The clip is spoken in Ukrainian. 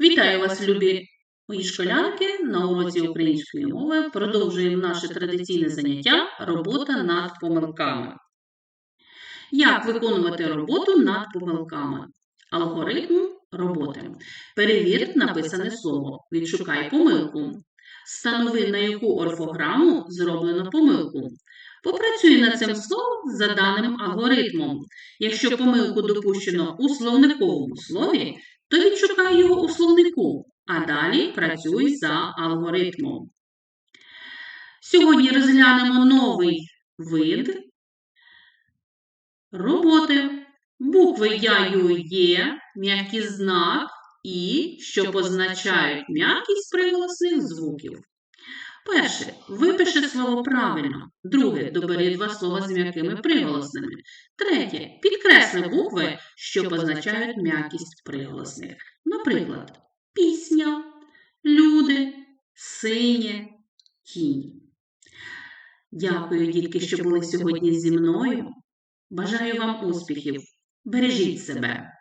Вітаю вас, любі мої школянки, на уроці української мови. Продовжуємо наше традиційне заняття робота над помилками. Як виконувати роботу над помилками? Алгоритм роботи. Перевір написане слово. Відшукай помилку. Встанови, на яку орфограму зроблено помилку. Попрацюй над цим словом за даним алгоритмом. Якщо помилку допущено у словниковому слові, то відшукай його у словнику, а далі працюй за алгоритмом. Сьогодні розглянемо новий вид роботи. Букви Я, Ю, Є, м'який знак І, що позначають м'якість приголосних звуків. Перше. Випиши слово правильно. Друге. Добери два слова з м'якими приголосними. Третє. Підкресли букви, що позначають м'якість приголосних. Наприклад, пісня, люди, синє, тінь. Дякую, дітки, що були сьогодні зі мною. Бажаю вам успіхів. Бережіть себе.